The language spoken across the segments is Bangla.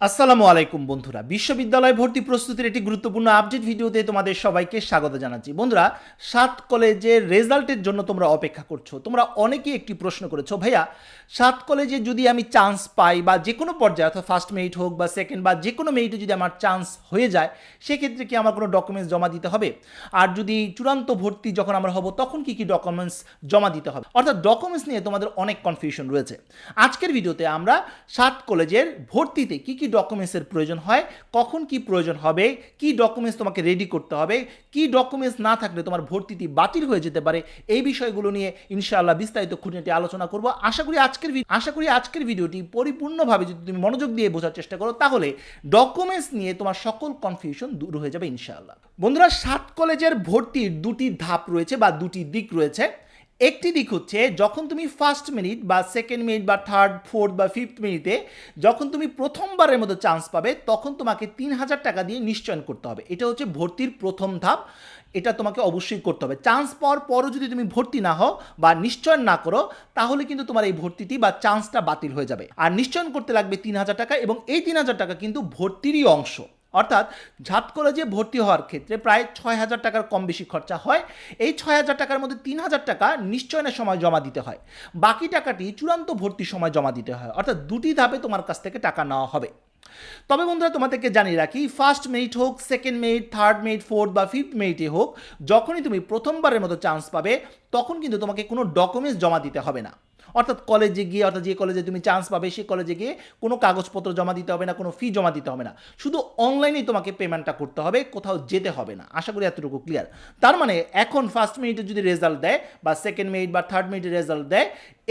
আসসালামু আলাইকুম বন্ধুরা। বিশ্ববিদ্যালয় ভর্তি প্রস্তুতির একটি গুরুত্বপূর্ণ আপডেট ভিডিওতে তোমাদের সবাইকে স্বাগত জানাচ্ছি। বন্ধুরা, সাত কলেজের রেজাল্টের জন্য তোমরা অপেক্ষা করছ। তোমরা অনেকেই একটি প্রশ্ন করেছ, ভাইয়া, সাত কলেজে যদি আমি চান্স পাই বা যে কোনো পর্যায়ে, অর্থাৎ ফার্স্ট মেরিট হোক বা সেকেন্ড বা যে কোনো মেরিটে যদি আমার চান্স হয়ে যায়, সেক্ষেত্রে কি আমার কোনো ডকুমেন্টস জমা দিতে হবে? আর যদি চূড়ান্ত ভর্তি যখন আমরা হব, তখন কি কি ডকুমেন্টস জমা দিতে হবে? অর্থাৎ ডকুমেন্টস নিয়ে তোমাদের অনেক কনফিউশন রয়েছে। আজকের ভিডিওতে আমরা সাত কলেজের ভর্তিতে কি কি ডকুমেন্টসের প্রয়োজন হয়, কখন কি প্রয়োজন হবে, কি ডকুমেন্টস তোমাকে রেডি করতে হবে, কি ডকুমেন্টস না থাকলে তোমার ভর্তিটি বাতিল হয়ে যেতে পারে, এই বিষয়গুলো নিয়ে ইনশাআল্লাহ বিস্তারিত খুঁটিনাটি আলোচনা করব। আশা করি আজকের আশা করি আজকের ভিডিওটি পরিপূর্ণভাবে যদি তুমি মনোযোগ দিয়ে বোঝার চেষ্টা করো, তাহলে ডকুমেন্টস নিয়ে তোমার সকল কনফিউশন দূর হয়ে যাবে ইনশাআল্লাহ। বন্ধুরা, সাত কলেজের ভর্তির দুটি ধাপ রয়েছে বা দুটি দিক রয়েছে। একটি দিক হচ্ছে, যখন তুমি ফার্স্ট মিনিট বা সেকেন্ড মিনিট বা থার্ড ফোর্থ বা ফিফথ মিনিটে যখন তুমি প্রথমবারের মতো চান্স পাবে, তখন তোমাকে তিন হাজার টাকা দিয়ে নিশ্চয়ন করতে হবে। এটা হচ্ছে ভর্তির প্রথম ধাপ। এটা তোমাকে অবশ্যই করতে হবে। চান্স পাওয়ার পরও যদি তুমি ভর্তি না হও বা নিশ্চয়ন না করো, তাহলে কিন্তু তোমার এই ভর্তিটি বা চান্সটা বাতিল হয়ে যাবে। আর নিশ্চয়ন করতে লাগবে তিন হাজার টাকা এবং এই তিন হাজার টাকা কিন্তু ভর্তিরই অংশ। অর্থাৎ ঝাত কলেজে ভর্তি হওয়ার ক্ষেত্রে প্রায় ছয় হাজার টাকার কম বেশি খরচা হয়। এই ছয় হাজার টাকার মধ্যে তিন হাজার টাকা নিশ্চয়নের সময় জমা দিতে হয়। বাকি টাকাটি চূড়ান্ত ভর্তির সময় জমা দিতে হয়। অর্থাৎ দুটি ধাপে তোমার কাছ থেকে টাকা নেওয়া হবে। তবে বন্ধুরা, তোমাদেরকে জানিয়ে রাখি ফার্স্ট মেরিট হোক second merit third merit fourth বা ফিফথ মেরিটে হোক, যখনই তুমি প্রথমবারের মতো চান্স পাবে, তখন কিন্তু তোমাকে কোনো ডকুমেন্টস জমা দিতে হবে না। অর্থাৎ কলেজে গিয়ে, অর্থাৎ যে কলেজে তুমি চান্স পাবে, সেই কলেজে গিয়ে কোনো কাগজপত্র জমা দিতে হবে না, কোনো ফি জমা দিতে হবে না। শুধু অনলাইনেই তোমাকে পেমেন্টটা করতে হবে, কোথাও যেতে হবে না। আশা করি এতটুকু ক্লিয়ার তার মানে এখন ফার্স্ট মিনিটে যদি রেজাল্ট দেয়, বা সেকেন্ড মিনিট বা থার্ড মিনিটে রেজাল্ট দেয়,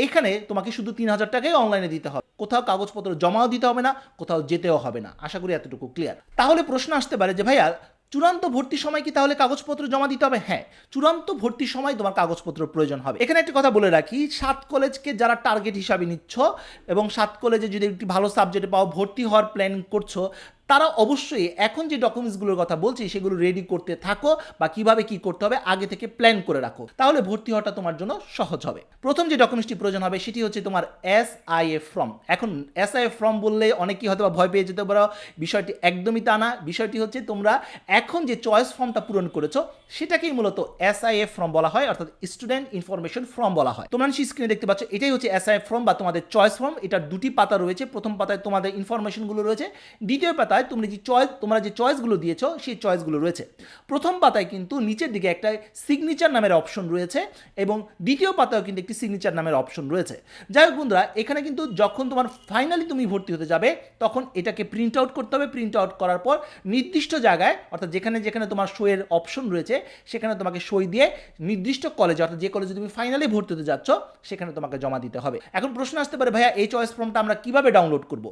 এখানে তোমাকে শুধু তিন হাজার টাকাই অনলাইনে দিতে হবে। কোথাও কাগজপত্র জমাও দিতে হবে না, কোথাও যেতেও হবে না। আশা করি এতটুকু ক্লিয়ার তাহলে প্রশ্ন আসতে পারে যে, ভাইয়া চূড়ান্ত ভর্তির সময় কি তাহলে কাগজপত্র জমা দিতে হবে? হ্যাঁ চূড়ান্ত ভর্তির সময় তোমার কাগজপত্র প্রয়োজন হবে। এখানে একটা কথা বলে রাখি, সাত কলেজকে যারা টার্গেট হিসাবে নিচ্ছ এবং সাত কলেজে যদি একটি ভালো সাবজেক্টে পাও, ভর্তি হওয়ার প্ল্যান করছ তারা অবশ্যই এখন যে ডকুমেন্টসগুলোর কথা বলছি, সেগুলো রেডি করতে থাকো বা কীভাবে কি করতে হবে আগে থেকে প্ল্যান করে রাখো। তাহলে ভর্তি হওয়াটা তোমার জন্য সহজ হবে। প্রথম যে ডকুমেন্টসটি প্রয়োজন হবে, সেটি হচ্ছে তোমার এস আই এফ ফর্ম এখন এস আই এফ ফর্ম বললে অনেকেই হয়তো ভয় পেয়ে যেতে পারো। বিষয়টি একদমই তা না। বিষয়টি হচ্ছে তোমরা এখন যে চয়েস ফর্মটা পূরণ করেছ, সেটাকেই মূলত এস আই এফ ফর্ম বলা হয়, অর্থাৎ স্টুডেন্ট ইনফরমেশন ফর্ম বলা হয়। তোমরা নিশ্চয়ই স্ক্রিনে দেখতে পাচ্ছ, এটাই হচ্ছে এস আই এফ ফর্ম বা তোমাদের চয়েস ফর্ম এটার দুটি পাতা রয়েছে। প্রথম পাতায় তোমাদের ইনফরমেশনগুলো রয়েছে। দ্বিতীয় পাতায় তুমি যে চয়েস তোমরা যে চয়েসগুলো দিয়েছ, সেই চয়েসগুলো রয়েছে। প্রথম পাতায় কিন্তু নিচের দিকে একটা সিগনেচার নামের অপশন রয়েছে এবং দ্বিতীয় পাতায়ও কিন্তু একটি সিগনেচার নামের অপশন রয়েছে। যাই হোক বন্ধুরা, এখানে কিন্তু যখন তোমার ফাইনালি তুমি ভর্তি হতে যাবে, তখন এটাকে প্রিন্ট আউট করতে হবে। প্রিন্ট আউট করার পর নির্দিষ্ট জায়গায়, অর্থাৎ যেখানে যেখানে তোমার শোয়ের অপশন রয়েছে, সেখানে তোমাকে সই দিয়ে নির্দিষ্ট কলেজে অর্থাৎ যে কলেজে তুমি ফাইনালি ভর্তি হতে যাচ্ছ, সেখানে তোমাকে জমা দিতে হবে। এখন প্রশ্ন আসতে পারে, ভাইয়া, এই চয়েস ফর্মটা আমরা কীভাবে ডাউনলোড করব?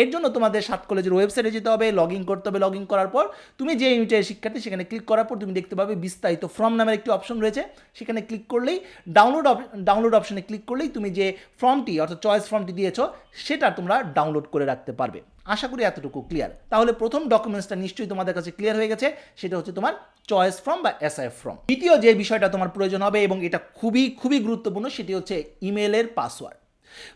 এর জন্য তোমাদের সাত কলেজের ওয়েবসাইটে যেতে হবে লগ ইন করতে হবে লগ ইন করার পর তুমি যে ইউনিটের শিক্ষার্থী সেখানে ক্লিক করার পর তুমি দেখতে পাবে বিস্তারিত ফর্ম নামের একটি অপশন রয়েছে। সেখানে ক্লিক করলেই ডাউনলোড ডাউনলোড অপশনে ক্লিক করলেই তুমি যে ফর্মটি অর্থাৎ চয়েস ফর্মটি দিয়েছ, সেটা তোমরা ডাউনলোড করে রাখতে পারবে। আশা করি এতটুকু ক্লিয়ার তাহলে প্রথম ডকুমেন্টসটা নিশ্চয়ই তোমাদের কাছে ক্লিয়ার হয়ে গেছে, সেটা হচ্ছে তোমার চয়েস ফর্ম বা এসআইএফ ফর্ম দ্বিতীয় যে বিষয়টা তোমার প্রয়োজন হবে এবং এটা খুবই খুবই গুরুত্বপূর্ণ, সেটি হচ্ছে ইমেলের পাসওয়ার্ড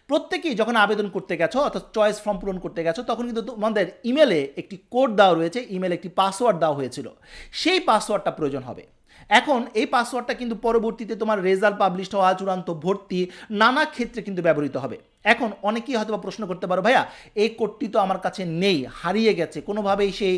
প্রত্যেকেই যখন আবেদন করতে গেছো, অর্থাৎ চয়েস ফর্ম পূরণ করতে গেছো, তখন কিন্তু তোমাদের ইমেলে একটি কোড দেওয়া রয়েছে ইমেলে একটি পাসওয়ার্ড দেওয়া হয়েছিল। সেই পাসওয়ার্ডটা প্রয়োজন হবে। এখন এই পাসওয়ার্ডটা কিন্তু পরবর্তীতে তোমার রেজাল্ট পাবলিশ হওয়া, চূড়ান্ত ভর্তি, নানা ক্ষেত্রে কিন্তু ব্যবহৃত হবে। এখন অনেকেই হয়তো প্রশ্ন করতে পারো, ভাইয়া, এই কোডটি তো আমার কাছে নেই, হারিয়ে গেছে, কোনোভাবেই সেই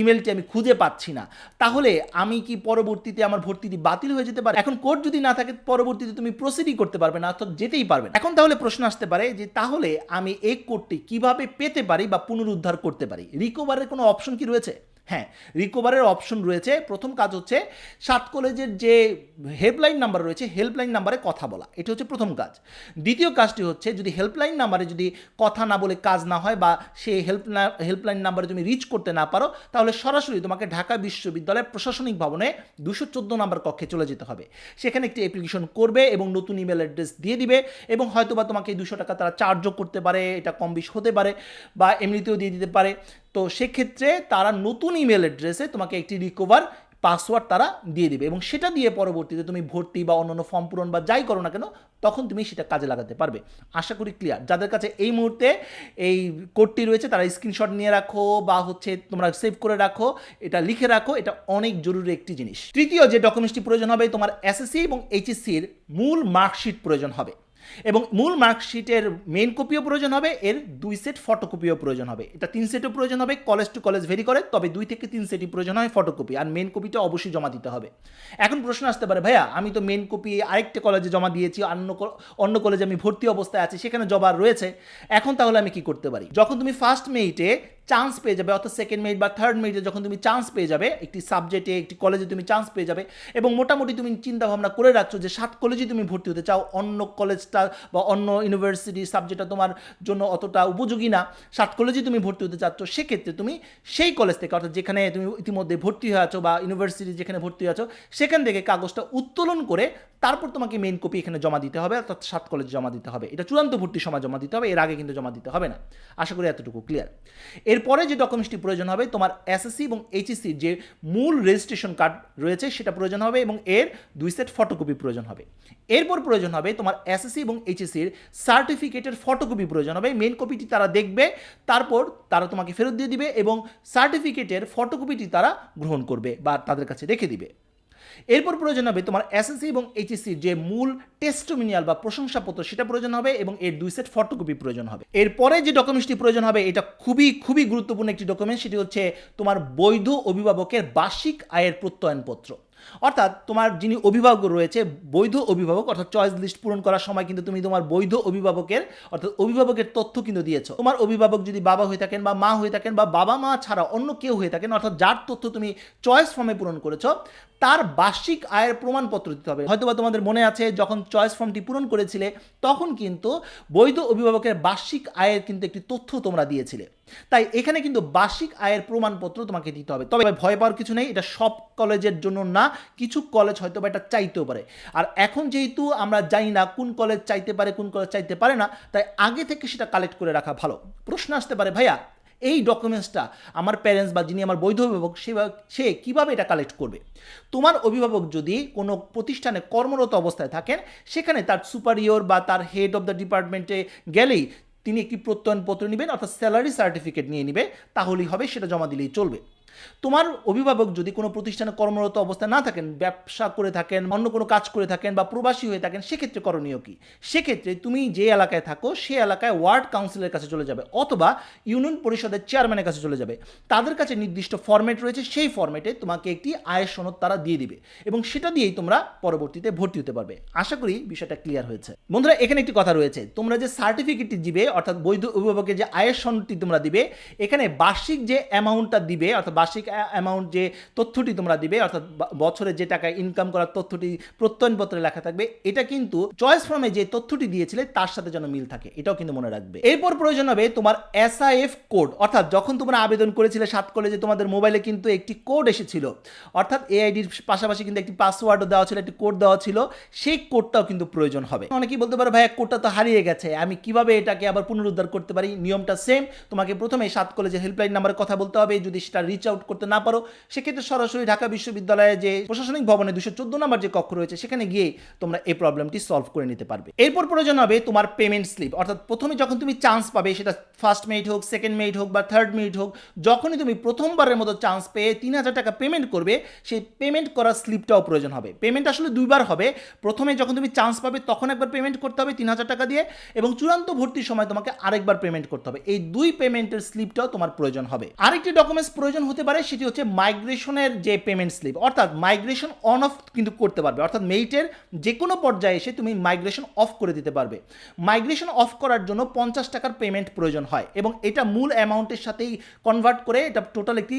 ইমেলটি আমি খুঁজে পাচ্ছি না। তাহলে আমি কি পরবর্তীতে আমার ভর্তিটি বাতিল হয়ে যেতে পারে? এখন কোড যদি না থাকে, পরবর্তীতে তুমি প্রসিডই করতে পারবে না, অর্থাৎ যেতেই পারবে এখন তাহলে প্রশ্ন আসতে পারে যে, তাহলে আমি এই কোডটি কীভাবে পেতে পারি বা পুনরুদ্ধার করতে পারি? রিকভারের কোনো অপশন কি রয়েছে? হ্যাঁ রিকভারের অপশন রয়েছে। প্রথম কাজ হচ্ছে সাত কলেজের যে হেল্পলাইন নাম্বার রয়েছে হেল্পলাইন নাম্বারে কথা বলা। এটা হচ্ছে প্রথম কাজ। দ্বিতীয় কাজটি হচ্ছে যদি হেল্পলাইন নাম্বারে যদি কথা না বলে কাজ না হয় বা সেই হেল্প হেল্পলাইন নাম্বারে তুমি রিচ করতে না পারো, তাহলে সরাসরি তোমাকে ঢাকা বিশ্ববিদ্যালয়ের প্রশাসনিক ভবনে দুশো চোদ্দ নাম্বার কক্ষে চলে যেতে হবে। সেখানে একটি অ্যাপ্লিকেশন করবে এবং নতুন ইমেল অ্যাড্রেস দিয়ে দিবে এবং হয়তোবা তোমাকে দুশো টাকা তারা চার্জও করতে পারে, এটা কম বেশি হতে পারে বা এমনিতেও দিয়ে দিতে পারে। তো সেক্ষেত্রে তারা নতুন ইমেল অ্যাড্রেসে তোমাকে একটি রিকভার পাসওয়ার্ড তারা দিয়ে দিবে এবং সেটা দিয়ে পরবর্তীতে তুমি ভর্তি বা অন্যান্য ফর্ম পূরণ বা যাই করো না কেন, তখন তুমি সেটা কাজে লাগাতে পারবে। আশা করি ক্লিয়ার যাদের কাছে এই মুহূর্তে এই কোডটি রয়েছে, তারা স্ক্রিনশট নিয়ে রাখো বা হচ্ছে তোমরা সেভ করে রাখো, এটা লিখে রাখো, এটা অনেক জরুরি একটি জিনিস। তৃতীয় যে ডকুমেন্টসটি প্রয়োজন হবে, তোমার এসএসসি এবং এইচএসসির মূল মার্কশিট প্রয়োজন হবে। এবং মূল মার্কশিটের মেন কপিও প্রয়োজন হবে, এর দুই সেট ফটোকপিও প্রয়োজন হবে। এটা তিন সেটও প্রয়োজন হবে কলেজ টু কলেজ ভেরি করে, তবে দুই থেকে তিন সেটই প্রয়োজন হয় ফটোকপি আর মেন কপিটা অবশ্যই জমা দিতে হবে। এখন প্রশ্ন আসতে পারে, ভাইয়া, আমি তো মেন কপি আরেকটা কলেজে জমা দিয়েছি, অন্য অন্য কলেজে আমি ভর্তি অবস্থায় আছি, সেখানে জমা রয়েছে। এখন তাহলে আমি কি করতে পারি? যখন তুমি ফার্স্ট মেইটে চান্স পেয়ে যাবে, অর্থাৎ সেকেন্ড মেরিট বা থার্ড মেরিটে যখন তুমি চান্স পেয়ে যাবে, একটি সাবজেক্টে একটি কলেজে তুমি চান্স পেয়ে যাবে এবং মোটামুটি তুমি চিন্তা ভাবনা করে রাখছো যে সাত কলেজে তুমি ভর্তি হতে চাও, অন্য কলেজটা বা অন্য ইউনিভার্সিটি সাবজেক্টটা তোমার জন্য অতটা উপযোগী না, সাত কলেজে তুমি ভর্তি হতে চাচ্ছ, সেক্ষেত্রে তুমি সেই কলেজ থেকে, অর্থাৎ যেখানে তুমি ইতিমধ্যে ভর্তি হয়ে আছো বা ইউনিভার্সিটি যেখানে ভর্তি হয়ে আছো, সেখান থেকে কাগজটা উত্তোলন করে তারপর তোমাকে মেইন কপি এখানে জমা দিতে হবে, অর্থাৎ সাত কলেজে জমা দিতে হবে। এটা চূড়ান্ত ভর্তির সময় জমা দিতে হবে, এর আগে কিন্তু জমা দিতে হবে না। আশা করি এতটুকু ক্লিয়ার এরপরে যে ডকুমেন্টসটি প্রয়োজন হবে, তোমার এসএসসি এবং এইচএসসির যে মূল রেজিস্ট্রেশন কার্ড রয়েছে, সেটা প্রয়োজন হবে এবং এর দুই সেট ফটোকপি প্রয়োজন হবে। এরপর প্রয়োজন হবে তোমার এসএসসি এবং এইচএসসির সার্টিফিকেটের ফটোকপি প্রয়োজন হবে। মেন কপিটি তারা দেখবে, তারপর তারা তোমাকে ফেরত দিয়ে দিবে এবং সার্টিফিকেটের ফটোকপিটি তারা গ্রহণ করবে বা তাদের কাছে রেখে দিবে। এরপর প্রয়োজন হবে তোমার এসএসসি এবং এইচএসসি যে মূল টেস্টোমিনিয়াল বা প্রশংসাপত্র, সেটা প্রয়োজন হবে এবং এর দুই সেট ফটোকপি প্রয়োজন হবে। এরপরে যে ডকুমেন্টসটি প্রয়োজন হবে, এটা খুবই খুবই গুরুত্বপূর্ণ একটি ডকুমেন্ট সেটি হচ্ছে তোমার বৈধ অভিভাবকের বার্ষিক আয়ের প্রত্যয়নপত্র। অর্থাৎ তোমার যিনি অভিভাবক রয়েছে, বৈধ অভিভাবক, অর্থাৎ চয়েস লিস্ট পূরণ করার সময় কিন্তু তুমি তোমার বৈধ অভিভাবকের, অর্থাৎ অভিভাবকের তথ্য কিন্তু দিয়েছ। তোমার অভিভাবক যদি বাবা হয়ে থাকেন বা মা হয়ে থাকেন বা বাবা মা ছাড়া অন্য কেউ হয়ে থাকেন, অর্থাৎ যার তথ্য তুমি চয়েস ফর্মে পূরণ করেছ, তার বার্ষিক আয়ের প্রমাণপত্র দিতে হবে। হয়তোবা তোমাদের মনে আছে, যখন চয়েস ফর্মটি পূরণ করেছিলে, তখন কিন্তু বৈধ অভিভাবকের বার্ষিক আয়ের কিন্তু একটি তথ্য তোমরা দিয়েছিলে। তাই এখানে কিন্তু বার্ষিক আয়ের প্রমাণপত্র তোমাকে দিতে হবে। তবে ভয় পাওয়ার কিছু নেই, এটা সব কলেজের জন্য না, কিছু কলেজ হয়তো বা এটা চাইতেও পারে। আর এখন যেহেতু আমরা জানি না কোন কলেজ চাইতে পারে, কোন কলেজ চাইতে পারে না, তাই আগে থেকে সেটা কালেক্ট করে রাখা ভালো। প্রশ্ন আসতে পারে, ভাইয়া, এই ডকুমেন্টসটা আমার প্যারেন্টস বা যিনি আমার বৈধ অভিভাবক, সে সে কীভাবে এটা কালেক্ট করবে? তোমার অভিভাবক যদি কোনো প্রতিষ্ঠানে কর্মরত অবস্থায় থাকেন, সেখানে তার সুপারিয়র বা তার হেড অফ দ্য ডিপার্টমেন্টে গেলেই তিনি একটি প্রত্যয়নপত্র নেবেন, অর্থাৎ স্যালারি সার্টিফিকেট নিয়ে নেবে, তাহলেই হবে, সেটা জমা দিলেই চলবে। তোমার অভিভাবক যদি কোনো প্রতিষ্ঠানে কর্মরত অবস্থায় না থাকেন, ব্যবসা করে থাকেন, অন্য কোনো কাজ করে থাকেন বা প্রবাসী হয়ে থাকেন, সেক্ষেত্রে করণীয় কি? সেক্ষেত্রে তুমি যে এলাকায় থাকো, সে এলাকায় ওয়ার্ড কাউন্সিলের কাছে চলে যাবে অথবা ইউনিয়ন পরিষদের চেয়ারম্যানের কাছে চলে যাবে। তাদের কাছে নির্দিষ্ট ফরম্যাট রয়েছে, সেই ফরম্যাটে তোমাকে একটি আয়ের সনদ তারা দিয়ে দিবে এবং সেটা দিয়েই তোমরা পরবর্তীতে ভর্তি হতে পারবে। আশা করি বিষয়টা ক্লিয়ার হয়েছে। বন্ধুরা, এখানে একটি কথা রয়েছে। তোমরা যে সার্টিফিকেটটি দিবে, অর্থাৎ বৈধ অভিভাবকের যে আয়ের সনদটি তোমরা দিবে, এখানে বার্ষিক যে অ্যামাউন্টটা দিবে, অর্থাৎ বার্ষিক অ্যামাউন্ট যে তথ্যটি তোমরা দিবে, অর্থাৎ বছরে যে টাকা ইনকাম করার তথ্যটি প্রত্যয়নপত্রে লেখা থাকবে, এটা কিন্তু চয়েস ফর্মে যে তথ্যটি দিয়েছিলে তার সাথে যেন মিল থাকে, এটাও কিন্তু মনে রাখবে। এরপর প্রয়োজন হবে তোমার এসআইএফ কোড অর্থাৎ যখন তোমরা আবেদন করেছিলে সাত কলেজে তোমাদের মোবাইলে কিন্তু একটি কোড এসেছিল, অর্থাৎ এআইডির পাশাপাশি কিন্তু একটি পাসওয়ার্ডও দেওয়া ছিল, একটি কোড দেওয়া ছিল, সেই কোডটাও কিন্তু প্রয়োজন হবে। অনেকেই বলতে পারো ভাই কোডটা তো হারিয়ে গেছে, আমি কীভাবে এটাকে আবার পুনরুদ্ধার করতে পারি? নিয়মটা সেম তোমাকে প্রথমে সাত কলেজের হেল্পলাইন নাম্বারে কথা বলতে হবে, যদি সেটা রিচ করতে না পারো, সেক্ষেত্রে সরাসরি ঢাকা বিশ্ববিদ্যালয়ে যে প্রশাসনিক ভবনে দুশো চোদ্দ নম্বর যে কক্ষ রয়েছে, সেখানে গিয়ে তোমরা এই প্রবলেমটি সলভ করে নিতে পারবে। এরপর প্রয়োজন হবে তোমার পেমেন্ট স্লিপ অর্থাৎ প্রথমে যখন তুমি চান্স পাবে, সেটা ফার্স্ট মেরিট হোক সেকেন্ড মেরিট হোক বা থার্ড মেরিট হোক, যখনই তুমি প্রথমবারের মতো চান্স পেয়ে তিন হাজার টাকা পেমেন্ট করবে, সেই পেমেন্ট করার স্লিপটাও প্রয়োজন হবে। পেমেন্ট আসলে দুইবার হবে। প্রথমে যখন তুমি চান্স পাবে, তখন একবার পেমেন্ট করতে হবে তিন হাজার টাকা দিয়ে এবং চূড়ান্ত ভর্তির সময় তোমাকে আরেকবার পেমেন্ট করতে হবে। এই দুই পেমেন্টের স্লিপটাও তোমার প্রয়োজন হবে। আরেকটি ডকুমেন্টস প্রয়োজন হতে পারে সেটি হচ্ছে মাইগ্রেশনের যে পেমেন্ট স্লিপ অর্থাৎ মাইগ্রেশন অন অফ কিন্তু করতে পারবে, অর্থাৎ মেরিটের যে কোনো পর্যায়ে এসে তুমি মাইগ্রেশন অফ করে দিতে পারবে। মাইগ্রেশন অফ করার জন্য পঞ্চাশ টাকার পেমেন্ট প্রয়োজন হয় এবং এটা মূল অ্যামাউন্টের সাথেই কনভার্ট করে এটা টোটাল একটি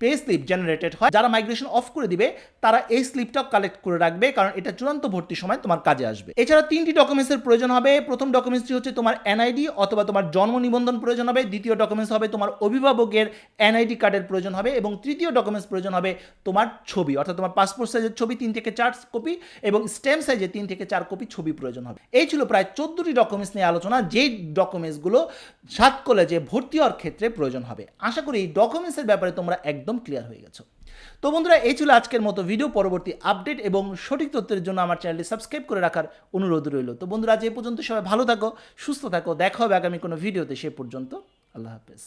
পে স্লিপ জেনারেটেড হয়। যারা মাইগ্রেশন অফ করে দিবে, তারা এই স্লিপটাও কালেক্ট করে রাখবে কারণ এটা চূড়ান্ত ভর্তির সময় তোমার কাজে আসবে। এছাড়া তিনটি ডকুমেন্টসের প্রয়োজন হবে। প্রথম ডকুমেন্টসটি হচ্ছে তোমার এনআইডি অথবা তোমার জন্ম নিবন্ধন প্রয়োজন হবে। দ্বিতীয় ডকুমেন্টস হবে তোমার অভিভাবকের এনআইডি কার্ডের প্রয়োজন হবে এবং তৃতীয় ডকুমেন্টস প্রয়োজন হবে তোমার ছবি, অর্থাৎ তোমার পাসপোর্ট সাইজের ছবি, তিন থেকে চার কপি এবং স্ট্যাম্প সাইজের তিন থেকে চার কপি ছবি প্রয়োজন হবে। এই ছিল প্রায় চোদ্দটি ডকুমেন্টস নিয়ে আলোচনা, যেই ডকুমেন্টসগুলো সাত কলেজে ভর্তি হওয়ার ক্ষেত্রে প্রয়োজন হবে। আশা করি এই ডকুমেন্টসের ব্যাপারে তোমরা একদম ক্লিয়ার হয়ে গেছো। তো বন্ধুরা, এই ছিল আজকের মতো ভিডিও পরবর্তী আপডেট এবং সঠিক তথ্যের জন্য আমার চ্যানেলটি সাবস্ক্রাইব করে রাখার অনুরোধ রইল। তো বন্ধুরা, আজ এই পর্যন্ত সবাই ভালো থাকো, সুস্থ থাকো, দেখা হবে আগামী কোনো ভিডিওতে সে পর্যন্ত আল্লাহ হাফেজ।